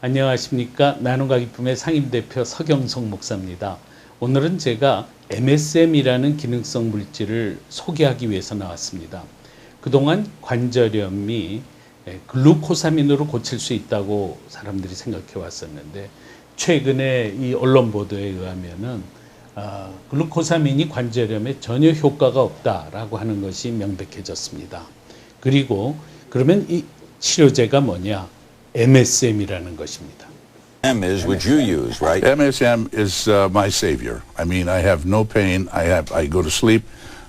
안녕하십니까 나눔과 기쁨의 상임대표 서경석 목사입니다. 오늘은 제가 MSM이라는 기능성 물질을 소개하기 위해서 나왔습니다. 그동안 관절염이 예, 글루코사민으로 고칠 수 있다고 사람들이 생각해 왔었는데 최근에 이 언론 보도에 의하면은 아, 글루코사민이 관절염에 전혀 효과가 없다라고 하는 것이 명백해졌습니다. 그리고 그러면 이 치료제가 뭐냐? MSM이라는 것입니다. M is which you use, right? MSM is uh, my savior. I mean, I have no pain. I have. I go to sleep.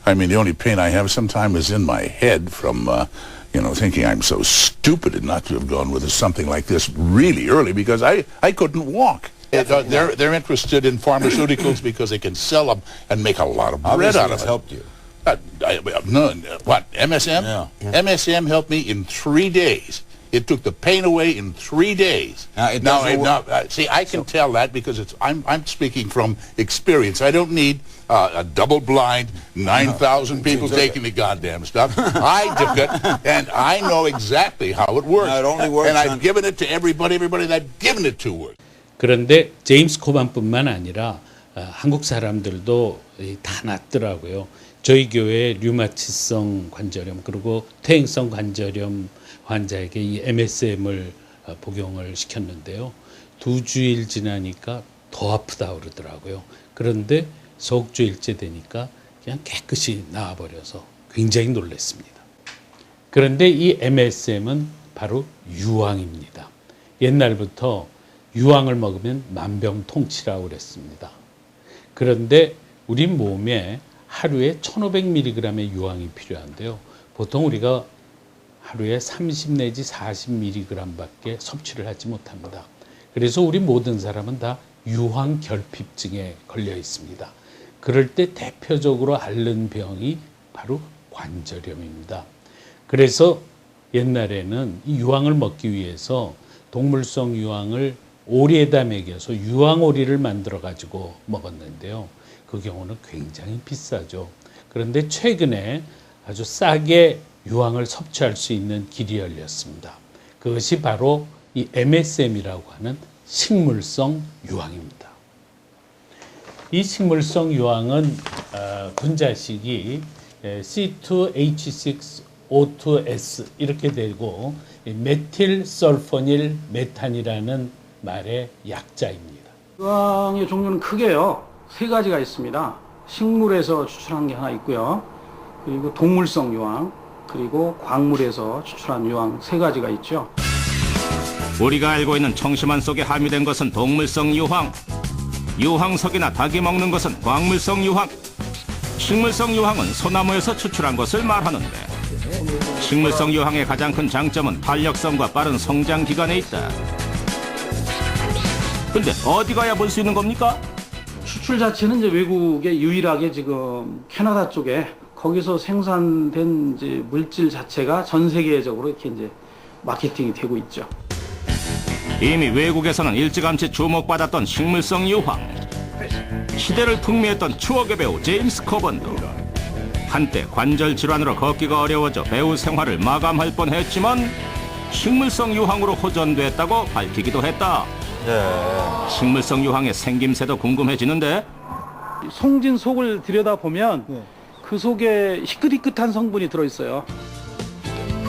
I mean, the only pain I have sometimes is in my head from, uh, you know, thinking I'm so stupid not to have gone with something like this really early because I, I couldn't walk. It, uh, they're they're interested in pharmaceuticals because they can sell them and make a lot of bread Obviously, out of it's it. helped you. Uh, I, none. What MSM? Yeah. MSM helped me in three days. It took the pain away in three days. Now, it now, doesn't now, work- uh, see, I can tell that because it's I'm I'm speaking from experience. I don't need uh, a double-blind, nine thousand people took it. taking the goddamn stuff. I took it, and I know exactly how it works. Now, it only works and I've on- given it to everybody, everybody that I've given it to works. 그런데 제임스 코반뿐만 아니라 어, 한국 사람들도 이다 낫더라고요. 저희 교회 류마티성 관절염 그리고 퇴행성 관절염 환자에게 이 MSM을 어, 복용을 시켰는데요. 두 주일 지나니까 더 아프다 그러더라고요. 그런데 석 주일째 되니까 그냥 깨끗이 나아버려서 굉장히 놀랐습니다. 그런데 이 MSM은 바로 유황입니다. 옛날부터 유황을 먹으면 만병통치라고 그랬습니다. 그런데 우리 몸에 하루에 1500mg의 유황이 필요한데요. 보통 우리가 하루에 30 내지 40mg밖에 섭취를 하지 못합니다. 그래서 우리 모든 사람은 다 유황 결핍증에 걸려 있습니다. 그럴 때 대표적으로 앓는 병이 바로 관절염입니다. 그래서 옛날에는 이 유황을 먹기 위해서 동물성 유황을 오리에다 먹여서 유황오리를 만들어 가지고 먹었는데요. 그 경우는 굉장히 비싸죠. 그런데 최근에 아주 싸게 유황을 섭취할 수 있는 길이 열렸습니다. 그것이 바로 이 MSM이라고 하는 식물성 유황입니다. 이 식물성 유황은 어, 분자식이 에, C2H6O2S 이렇게 되고 이 메틸 설포닐 메탄이라는 말의 약자입니다. 유황의 종류는 크게요. 세 가지가 있습니다. 식물에서 추출한 게 하나 있고요. 그리고 동물성 유황, 그리고 광물에서 추출한 유황 세 가지가 있죠. 우리가 알고 있는 청심환 속에 함유된 것은 동물성 유황, 유황석이나 닭이 먹는 것은 광물성 유황, 식물성 유황은 소나무에서 추출한 것을 말하는데 식물성 유황의 가장 큰 장점은 탄력성과 빠른 성장 기간에 있다. 근데 어디 가야 볼 수 있는 겁니까? 수출 자체는 이제 외국에 유일하게 지금 캐나다 쪽에 거기서 생산된 이제 물질 자체가 전 세계적으로 이렇게 이제 마케팅이 되고 있죠. 이미 외국에서는 일찌감치 주목받았던 식물성 유황 시대를 풍미했던 추억의 배우 제임스 코번도 한때 관절 질환으로 걷기가 어려워져 배우 생활을 마감할 뻔했지만 식물성 유황으로 호전됐다고 밝히기도 했다. 식물성 유황의 생김새도 궁금해지는데 송진 속을 들여다 보면 그 속에 희끗희끗한 성분이 들어 있어요.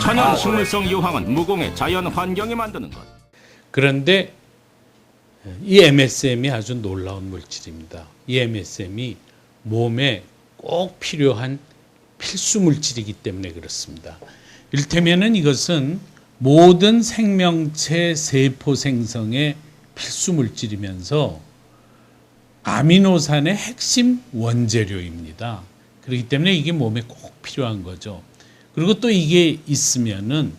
천연 식물성 유황은 무공의 자연 환경이 만드는 것 그런데 이 MSM이 아주 놀라운 물질입니다. 이 MSM이 몸에 꼭 필요한 필수 물질이기 때문에 그렇습니다. 일테면은 이것은 모든 생명체 세포 생성의 필수 물질이면서 아미노산의 핵심 원재료입니다. 그렇기 때문에 이게 몸에 꼭 필요한 거죠. 그리고 또 이게 있으면은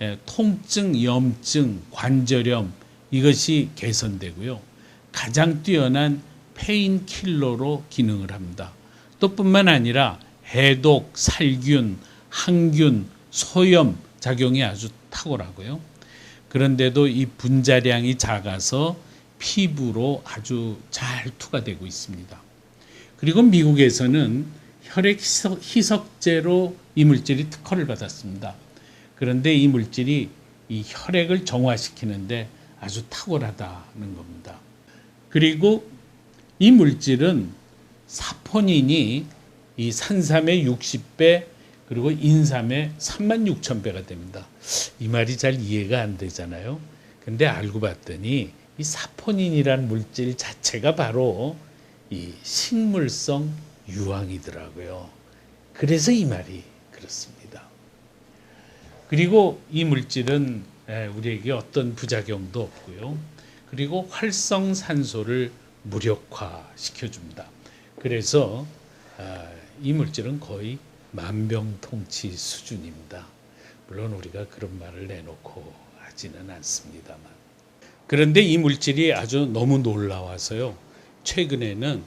예, 통증, 염증, 관절염 이것이 개선되고요. 가장 뛰어난 페인 킬러로 기능을 합니다. 또 뿐만 아니라 해독, 살균, 항균, 소염 작용이 아주 탁월하고요. 그런데도 이 분자량이 작아서 피부로 아주 잘 투과되고 있습니다. 그리고 미국에서는 혈액 희석, 희석제로 이 물질이 특허를 받았습니다. 그런데 이 물질이 이 혈액을 정화시키는데 아주 탁월하다는 겁니다. 그리고 이 물질은 사포닌이 이 산삼의 60배 그리고 인삼의 3만 6천 배가 됩니다. 이 말이 잘 이해가 안 되잖아요. 근데 알고 봤더니 이 사포닌이란 물질 자체가 바로 이 식물성 유황이더라고요. 그래서 이 말이 그렇습니다. 그리고 이 물질은 에, 우리에게 어떤 부작용도 없고요. 그리고 활성산소를 무력화시켜 줍니다. 그래서 아, 이 물질은 거의 만병통치 수준입니다. 물론 우리가 그런 말을 내놓고 하지는 않습니다만. 그런데 이 물질이 아주 너무 놀라워서요. 최근에는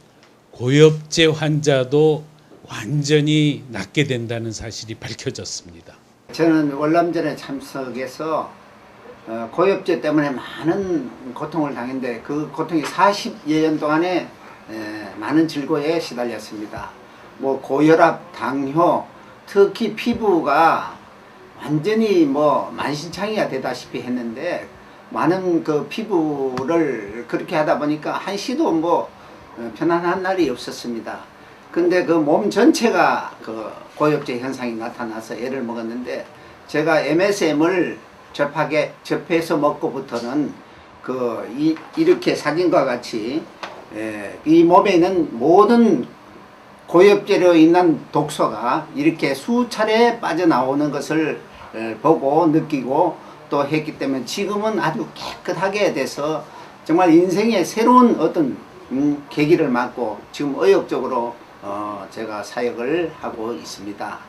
고엽제 환자도 완전히 낫게 된다는 사실이 밝혀졌습니다. 저는 월남전에 참석해서 어, 고엽제 때문에 많은 고통을 당했는데 그 고통이 40여 년 동안에 에, 많은 질고에 시달렸습니다. 뭐 고혈압, 당뇨, 특히 피부가 완전히 뭐 만신창이가 되다시피 했는데 많은 그 피부를 그렇게 하다 보니까 한시도 뭐 어, 편안한 날이 없었습니다. 근데 그 몸 전체가 그 고엽제 현상이 나타나서 애를 먹었는데 제가 MSM을 접하게 접해서 먹고부터는 그 이, 이렇게 사진과 같이 에, 이 몸에 있는 모든 고엽제로 인한 독소가 이렇게 수차례 빠져나오는 것을 에, 보고 느끼고 또 했기 때문에 지금은 아주 깨끗하게 돼서 정말 인생의 새로운 어떤 음, 계기를 맞고 지금 의욕적으로 어, 제가 사역을 하고 있습니다.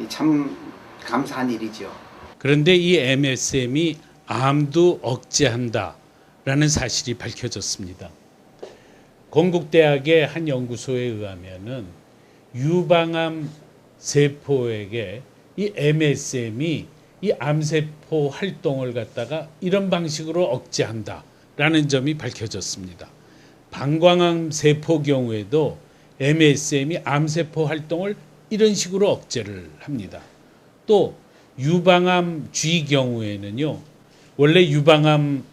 이참 감사한 일이죠. 그런데 이 MSM이 암도 억제한다라는 사실이 밝혀졌습니다. 건국대학의 한 연구소에 의하면은 유방암 세포에게 이 MSM이 이 암세포 활동을 갖다가 이런 방식으로 억제한다라는 점이 밝혀졌습니다. 방광암 세포 경우에도 MSM이 암세포 활동을 이런 식으로 억제를 합니다. 또 유방암 쥐 경우에는요. 원래 유방암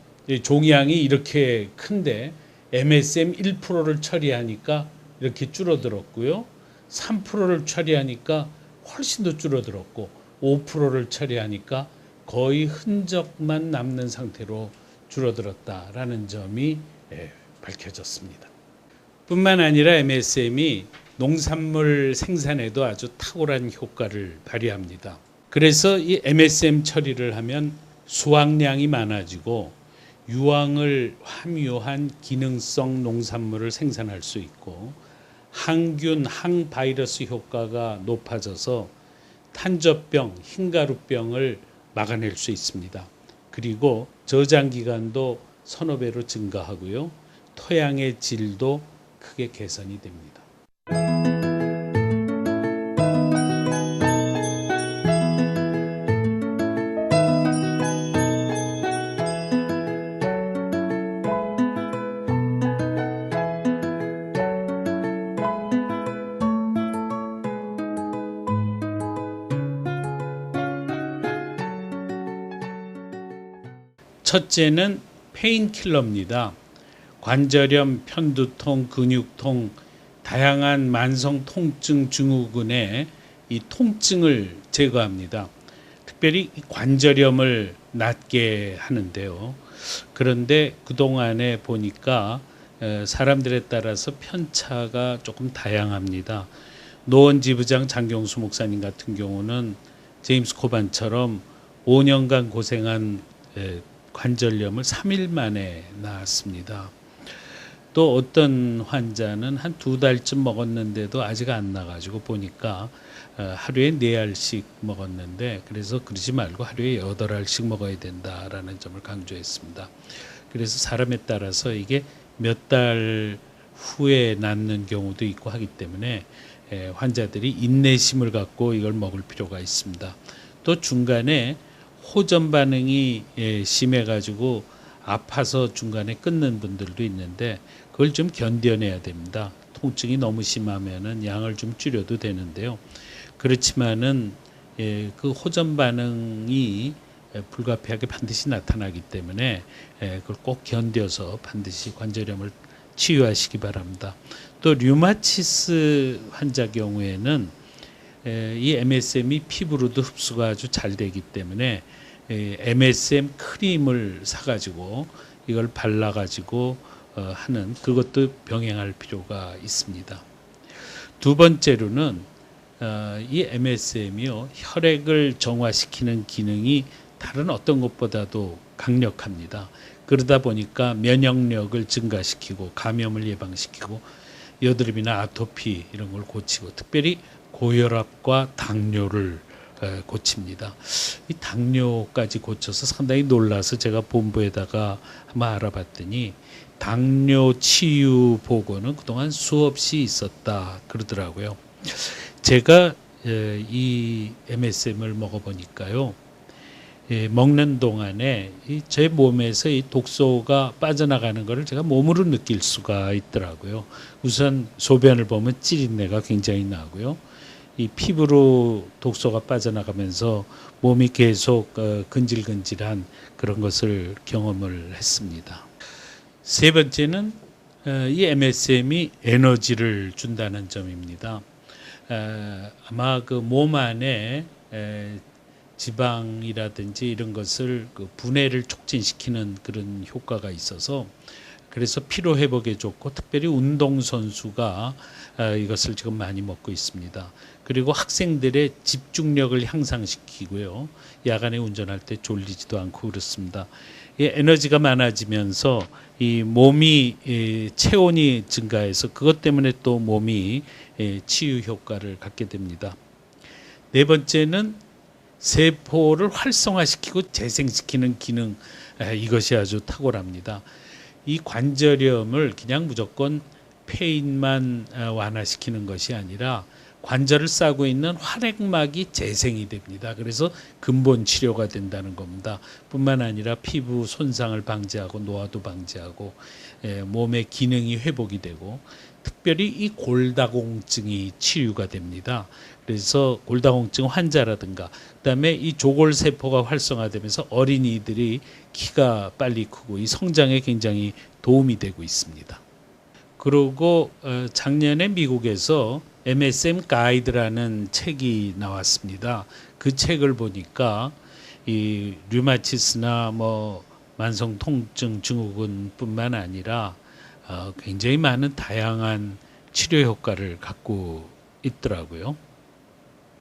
종양이 이렇게 큰데 MSM 1%를 처리하니까 이렇게 줄어들었고요. 3%를 처리하니까 훨씬 더 줄어들었고 5%를 처리하니까 거의 흔적만 남는 상태로 줄어들었다라는 점이 예, 밝혀졌습니다. 뿐만 아니라 MSM이 농산물 생산에도 아주 탁월한 효과를 발휘합니다. 그래서 이 MSM 처리를 하면 수확량이 많아지고 유황을 함유한 기능성 농산물을 생산할 수 있고 항균, 항바이러스 효과가 높아져서 탄저병, 흰가루병을 막아낼 수 있습니다. 그리고 저장 기간도 서너 배로 증가하고요. 토양의 질도 크게 개선이 됩니다. 첫째는 페인킬러입니다. 관절염, 편두통, 근육통, 다양한 만성 통증 증후군의 이 통증을 제거합니다. 특별히 이 관절염을 낫게 하는데요. 그런데 그동안에 보니까 에, 사람들에 따라서 편차가 조금 다양합니다. 노원 지부장 장경수 목사님 같은 경우는 제임스 코반처럼 5년간 고생한 에, 관절염을 3일 만에 나았습니다. 또 어떤 환자는 한 두 달쯤 먹었는데도 아직 안 나가지고 보니까 어, 하루에 네 알씩 먹었는데 그래서 그러지 말고 하루에 여덟 알씩 먹어야 된다라는 점을 강조했습니다. 그래서 사람에 따라서 이게 몇 달 후에 낫는 경우도 있고 하기 때문에 에, 환자들이 인내심을 갖고 이걸 먹을 필요가 있습니다. 또 중간에 호전 반응이 예, 심해가지고 아파서 중간에 끊는 분들도 있는데 그걸 좀 견뎌내야 됩니다. 통증이 너무 심하면은 양을 좀 줄여도 되는데요. 그렇지만은 예, 그 호전 반응이 에, 불가피하게 반드시 나타나기 때문에 에, 그걸 꼭 견뎌서 반드시 관절염을 치유하시기 바랍니다. 또 류마티스 환자 경우에는 에, 이 MSM이 피부로도 흡수가 아주 잘 되기 때문에 에, MSM 크림을 사가지고 이걸 발라가지고 어, 하는 그것도 병행할 필요가 있습니다. 두 번째로는 어, 이 MSM이요 혈액을 정화시키는 기능이 다른 어떤 것보다도 강력합니다. 그러다 보니까 면역력을 증가시키고 감염을 예방시키고 여드름이나 아토피 이런 걸 고치고 특별히 고혈압과 당뇨를 에, 고칩니다. 이 당뇨까지 고쳐서 상당히 놀라서 제가 본부에다가 한번 알아봤더니 당뇨 치유 보고는 그동안 수없이 있었다 그러더라고요. 제가 에, 이 MSM을 먹어보니까요. 예, 먹는 동안에 이제 몸에서 이 독소가 빠져나가는 것을 제가 몸으로 느낄 수가 있더라고요. 우선 소변을 보면 찌린내가 굉장히 나고요. 이 피부로 독소가 빠져나가면서 몸이 계속 어, 근질근질한 그런 것을 경험을 했습니다. 세 번째는 어, 이 MSM이 에너지를 준다는 점입니다. 에, 아마 그 몸 안에 에, 지방이라든지 이런 것을 그 분해를 촉진시키는 그런 효과가 있어서 그래서 피로 회복에 좋고 특별히 운동 선수가 아, 이것을 지금 많이 먹고 있습니다. 그리고 학생들의 집중력을 향상시키고요. 야간에 운전할 때 졸리지도 않고 그렇습니다. 이 에너지가 많아지면서 이 몸이 예, 체온이 증가해서 그것 때문에 또 몸이 예, 치유 효과를 갖게 됩니다. 네 번째는 세포를 활성화시키고 재생시키는 기능 에, 이것이 아주 탁월합니다. 이 관절염을 그냥 무조건 페인만 어, 완화시키는 것이 아니라 관절을 싸고 있는 활액막이 재생이 됩니다. 그래서 근본 치료가 된다는 겁니다. 뿐만 아니라 피부 손상을 방지하고 노화도 방지하고 에, 몸의 기능이 회복이 되고 특별히 이 골다공증이 치유가 됩니다. 그래서 골다공증 환자라든가 그다음에 이 조골 세포가 활성화되면서 어린이들이 키가 빨리 크고 이 성장에 굉장히 도움이 되고 있습니다. 그리고 어, 작년에 미국에서 MSM 가이드라는 책이 나왔습니다. 그 책을 보니까 이 류마티스나 뭐 만성 통증 증후군뿐만 아니라 어, 굉장히 많은 다양한 치료 효과를 갖고 있더라고요.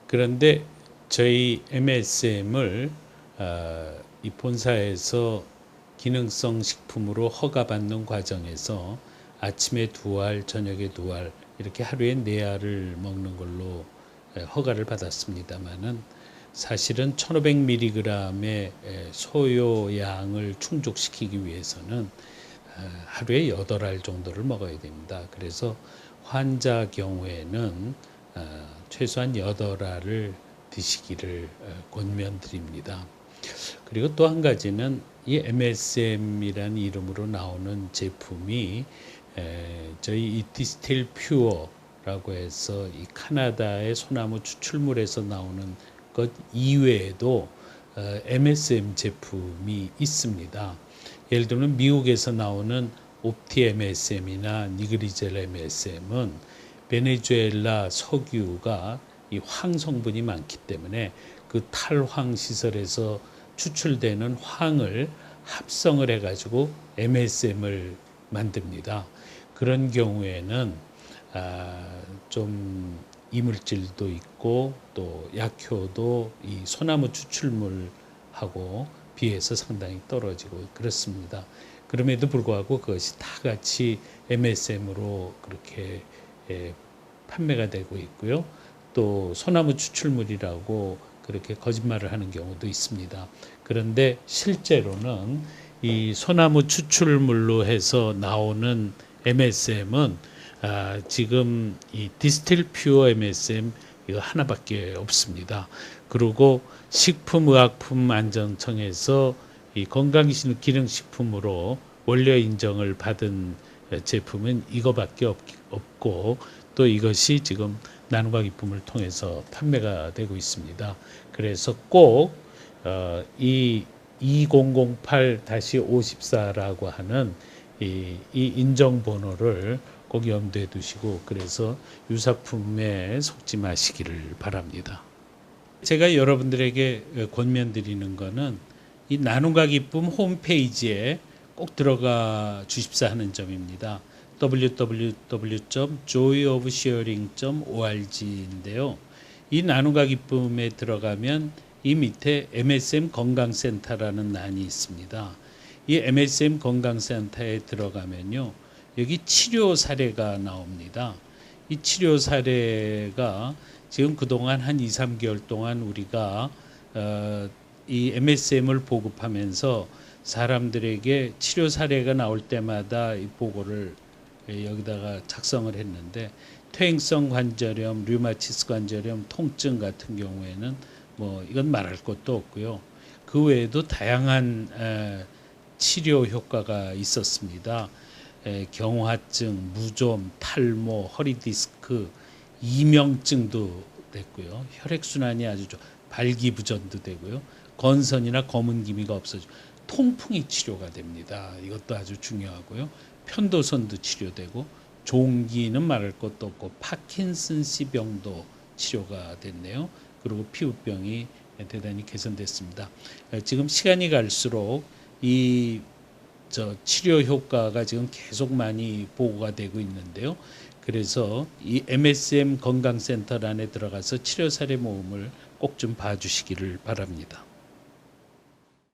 그런데 저희 MSM을 어, 이 본사에서 기능성 식품으로 허가받는 과정에서 아침에 두 알, 저녁에 두 알, 이렇게 하루에 네 알을 먹는 걸로 에, 허가를 받았습니다만은 사실은 1500mg의 소요량을 충족시키기 위해서는 어, 하루에 8알 정도를 먹어야 됩니다. 그래서 환자 경우에는 어, 최소한 8알을 드시기를 어, 권면드립니다. 그리고 또 한 가지는 이 MSM이라는 이름으로 나오는 제품이 에, 저희 이 디스틸 퓨어라고 해서 이 카나다의 소나무 추출물에서 나오는 것 이외에도 어, MSM 제품이 있습니다. 예를 들면 미국에서 나오는 옵티 MSM이나 니그리젤 MSM은 베네수엘라 석유가 이 황 성분이 많기 때문에 그 탈황 시설에서 추출되는 황을 합성을 해가지고 MSM을 만듭니다. 그런 경우에는 아, 좀 이물질도 있고 또 약효도 이 소나무 추출물하고 비해서 상당히 떨어지고 그렇습니다. 그럼에도 불구하고 그것이 다 같이 MSM으로 그렇게 예, 판매가 되고 있고요. 또 소나무 추출물이라고 그렇게 거짓말을 하는 경우도 있습니다. 그런데 실제로는 이 소나무 추출물로 해서 나오는 MSM은 아, 지금 이 디스틸 퓨어 MSM 이거 하나밖에 없습니다. 그리고 식품의약품안전청에서 이 건강기능식품으로 원료 인정을 받은 제품은 이거밖에 없, 없고 또 이것이 지금 나눔과 기쁨을 통해서 판매가 되고 있습니다. 그래서 꼭 어, 이 2008-54라고 하는 이, 이 인정 번호를 꼭 염두에 두시고 그래서 유사품에 속지 마시기를 바랍니다. 제가 여러분들에게 권면드리는 거는 이 나눔과 기쁨 홈페이지에 꼭 들어가 주십사 하는 점입니다. www.joyofsharing.org인데요. 이 나눔과 기쁨에 들어가면 이 밑에 MSM 건강센터라는 난이 있습니다. 이 MSM 건강센터에 들어가면요. 여기 치료 사례가 나옵니다. 이 치료 사례가 지금 그동안 한 2, 3개월 동안 우리가 어, 이 MSM을 보급하면서 사람들에게 치료 사례가 나올 때마다 이 보고를 여기다가 작성을 했는데 퇴행성 관절염, 류마티스 관절염, 통증 같은 경우에는 뭐 이건 말할 것도 없고요. 그 외에도 다양한 에, 치료 효과가 있었습니다. 에, 경화증, 무좀, 탈모, 허리 디스크, 이명증도 됐고요. 혈액 순환이 아주 좋. 발기부전도 되고요. 건선이나 검은 기미가 없어져. 통풍이 치료가 됩니다. 이것도 아주 중요하고요. 편도선도 치료되고 종기는 말할 것도 없고 파킨슨씨 병도 치료가 됐네요. 그리고 피부병이 대단히 개선됐습니다. 지금 시간이 갈수록 이 저 치료 효과가 지금 계속 많이 보고가 되고 있는데요. 그래서 이 MSM 건강센터 안에 들어가서 치료 사례 모음을 꼭 좀 봐주시기를 바랍니다.